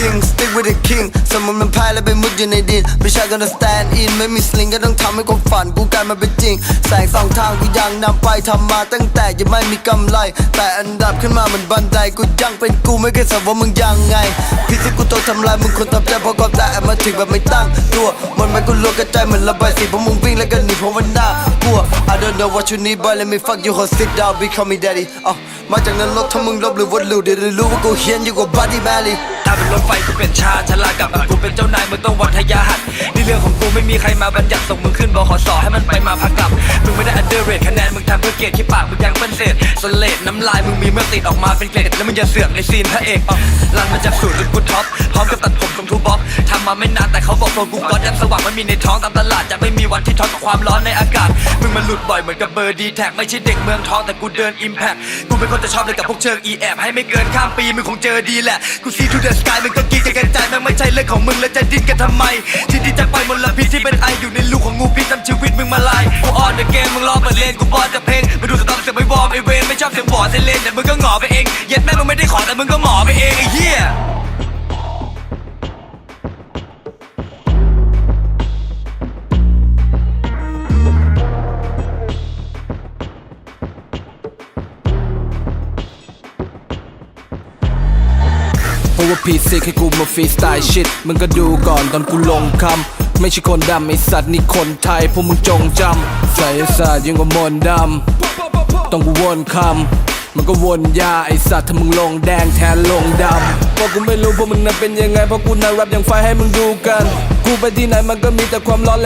king stick with the king สมมติมันพ่ายแล้วไปมุดอยู่ในดิน ไม่ใช่ก็ต้อง stand in ไม่มีสลิงก็ต้องทำให้ความฝันกูกลายมาเป็นจริง แสงสองทางกูยังนำไปทำมาตั้งแต่ยังไม่มีกำไร แต่อันดับขึ้นมาเหมือนบันไดกูยังเป็นกูไม่เคยสนว่ามึงยังไงพี่ที่กูต้อง ทำลายมึงควรตอบใจเพราะความตายมาถึงแบบไม่ตั้งตัวมันไม่กูลวกกระจายเหมือนระบายสีพวกมึงวิ่งแล้วก็หนีเพราะว่าหน้ากลัว I don't know what you need boy let me fuck you hold sit down be call me daddy อะมาจากนรกถ้ามึงลบหรือว่าหลุดเดี๋ยวได้รู้ว่ากูเฮี้ยนอยู่กว่า Buddy Valley ถ้าเป็นรถไฟกูเป็นชาชลากับกูเป็นเจ้านายมึงต้องวัดทยาหัดนี่เรื่องของกูไม่มีใครมาบัญญัติส่งมึงขึ้นบขสให้มันไปมาพักกลับมึงไม่ได้อันเดอร์เรทคะแนนมึงทำเพื่อเกียรติขี้ปากมึงยังเป็นเศษสเลดน้ำลายมึงมีเมื่อติดออกมาเป็นเกล็ดแล้วมึงจะเสือกในซีนพระเอกอะลันมาจากสูตร มาไม่นานแต่เขาบอกโฟนกูก๊อตยังสว่างมันมีในท้องตามตลาดจะไม่มีวันที่ท้อกับความร้อนในอากาศมึงมันหลุดบ่อยเหมือนกับเบอร์ดีแท็กไม่ใช่เด็กเมืองทองแต่กูเดินอิมแพคกูเป็นคนจะชอบเลยกับพวกเชิงอีแอบให้ไม่เกินข้ามปีมึงคงเจอดีแหละกูซีทูเดอะสกายมึงก็กรีดกันกระจายม่งไม่ใช่เรื่องของมึงแล้วจะดิ้นกันทำไมที่ดีจะไปมลพิษที่เป็นไออยู่ในลูกของงูพิษทำชีวิตมึงมาลายกูออนเดอะเกมมึงรอเปิดเลนกูบอลจะเพลงมาดูสตอกเสียไม่วอร์มไอเวนไม่ชอบเสียงบอดเซเลนแต่มึงก็หงอไปเองเย็ดแม่มึงไม่ได้ขอแต่มึงก็หมอไปเองไอ้เหี้ย ราะว่าพีซิกให้กูมาฟรีสไตล์ชิดมึงก็ดูก่อนตอนกูลงคำ ไม่ใช่คนดำไอสัตว์นี่คนไทยพวกมึงจงจำใส่ศาสตร์ยิ่งกว่ามนต์ดำต้องกูวนคำมันก็วนยาไอสัตว์ถ้ามึงลงแดงแทนลงดำเพราะกูไม่รู้พวกมึงนั้นเป็นยังไงเพราะกูนั้นรับอย่างไฟให้มึงดูกัน กูไปที่ไหนมันก็มีแต่ความร้อน